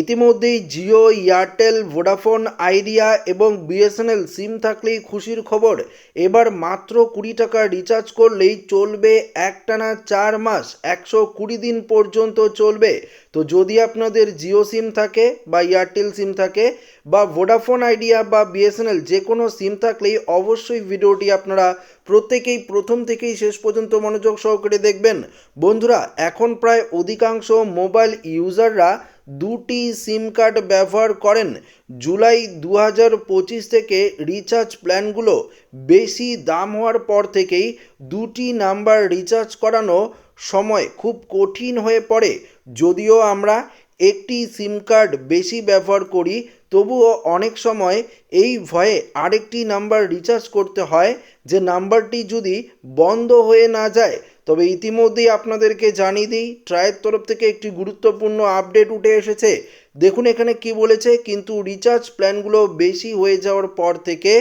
ইতিমধ্যেই Jio, Airtel, Vodafone idea এবং BSNL সিম থাকলেই খুশির খবর। এবার মাত্র কুড়ি টাকা রিচার্জ করলেই চলবে একটানা চার মাস, একশো কুড়ি দিন পর্যন্ত চলবে। তো যদি আপনাদের জিও সিম থাকে বা এয়ারটেল সিম থাকে বা ভোডাফোন আইডিয়া বা বিএসএনএল যে কোনো সিম থাকলেই অবশ্যই ভিডিওটি আপনারা প্রত্যেকেই প্রথম থেকেই শেষ পর্যন্ত মনোযোগ সহকারে দেখবেন। বন্ধুরা, এখন প্রায় অধিকাংশ মোবাইল ইউজাররা দুটি সিম কার্ড ব্যবহার করেন। জুলাই দু হাজার পঁচিশ থেকে রিচার্জ প্ল্যানগুলো বেশি দাম হওয়ার পর থেকেই দুটি নাম্বার রিচার্জ করানো সময় খুব কঠিন হয়ে পড়ে। যদিও আমরা একটি সিম কার্ড বেশি ব্যবহার করি, তবুও অনেক সময় এই ভয়ে আরেকটি নাম্বার রিচার্জ করতে হয়। যে নাম্বারটি যদি বন্ধ হয়ে না যায় তবে ইতিমধ্যেই আপনাদেরকে জানিয়ে দিই, ট্রায়ের তরফ থেকে একটি গুরুত্বপূর্ণ আপডেট উঠে এসেছে। দেখুন এখানে কি বলেছে, কিন্তু রিচার্জ প্ল্যানগুলো বেশি হয়ে যাওয়ার পর থেকে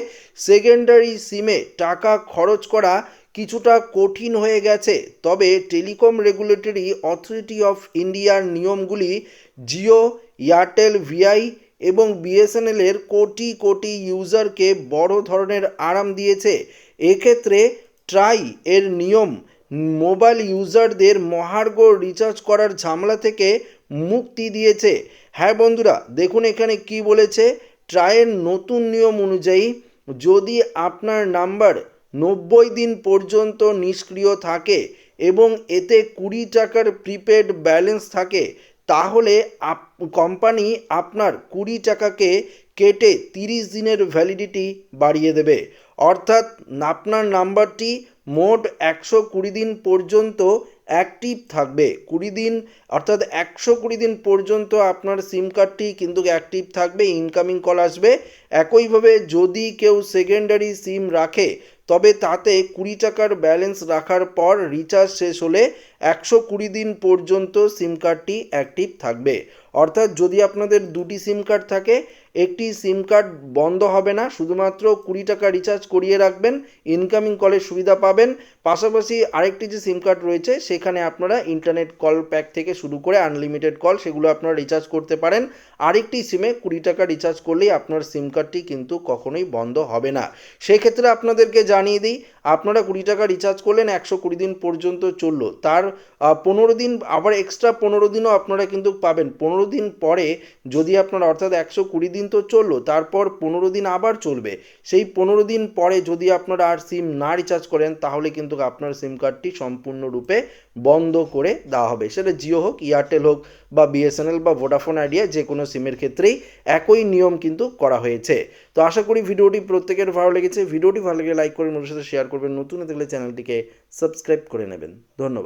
সেকেন্ডারি সিমে টাকা খরচ করা কিছুটা কঠিন হয়ে গেছে। তবে টেলিকম রেগুলেটরি অথরিটি অফ ইন্ডিয়ার নিয়মগুলি জিও, এয়ারটেল, ভিআই এবং বিএসএনএলের কোটি কোটি ইউজারকে বড় ধরনের আরাম দিয়েছে। এক্ষেত্রে ট্রাই এর নিয়ম মোবাইল ইউজারদের মহার্ঘ রিচার্জ করার ঝামেলা থেকে মুক্তি দিয়েছে। হ্যাঁ বন্ধুরা, দেখুন এখানে কি বলেছে। ট্রায়ের নতুন নিয়ম অনুযায়ী যদি আপনার নাম্বার নব্বই দিন পর্যন্ত নিষ্ক্রিয় থাকে এবং এতে কুড়ি টাকার প্রিপেড ব্যালেন্স থাকে, তাহলে আপ, কোম্পানি আপনার কুড়ি টাকাকে কেটে তিরিশ দিনের ভ্যালিডিটি বাড়িয়ে দেবে। অর্থাৎ আপনার নাম্বারটি মোট একশো কুড়ি দিন পর্যন্ত অ্যাক্টিভ থাকবে। কুড়ি দিন, অর্থাৎ একশো কুড়ি দিন পর্যন্ত আপনার সিম কার্ডটি কিন্তু অ্যাক্টিভ থাকবে ইনকামিং কল আসবে। একইভাবে যদি কেউ সেকেন্ডারি সিম রাখে, তবে তাতে কুড়ি টাকার ব্যালেন্স রাখার পর রিচার্জ শেষ হলে একশো কুড়ি দিন পর্যন্ত সিম কার্ডটি অ্যাক্টিভ থাকবে। অর্থাৎ যদি আপনাদের দুটি সিম কার্ড থাকে, একটি সিম কার্ড বন্ধ হবে না, শুধুমাত্র কুড়ি টাকা রিচার্জ করিয়ে রাখবেন ইনকামিং কলের সুবিধা পাবেন। পাশাপাশি আরেকটি যে সিম কার্ড রয়েছে, সেখানে আপনারা ইন্টারনেট কল প্যাক থেকে শুরু করে আনলিমিটেড কল সেগুলো আপনারা রিচার্জ করতে পারেন। আরেকটি সিমে কুড়ি টাকা রিচার্জ করলেই আপনার সিম কার্ডটি কিন্তু কখনোই বন্ধ হবে না। সেক্ষেত্রে আপনাদেরকে জানিয়ে দিই আপনারা কুড়ি টাকা রিচার্জ করলেন, একশো কুড়ি দিন পর্যন্ত চলল। তার পনেরো দিন, আবার এক্সট্রা পনেরো দিনও আপনারা কিন্তু পাবেন। পনেরো দিন পরে যদি আপনার, অর্থাৎ একশো কুড়ি দিন তো চলল, তারপর পনেরো দিন আবার চলবে। সেই পনেরো দিন পরে যদি আপনারা আর সিম না রিচার্জ করেন, তাহলে কিন্তু আপনার সিম কার্ডটি সম্পূর্ণরূপে বন্ধ করে দেওয়া হবে। সেটা জিও হোক এয়ারটেল হোক, বা বিএসএনএল বা ভোডাফোন আইডিয়া যে কোনো সিমের ক্ষেত্রেই একই নিয়ম কিন্তু করা হয়েছে। তো আশা করি ভিডিওটি প্রত্যেকের ভালো লেগেছে। ভিডিওটি ভালো লেগে লাইক করে বন্ধুর সাথে শেয়ার করবেন নতুন দেখলে চ্যানেলটিকে সাবস্ক্রাইব করে নেবেন। ধন্যবাদ।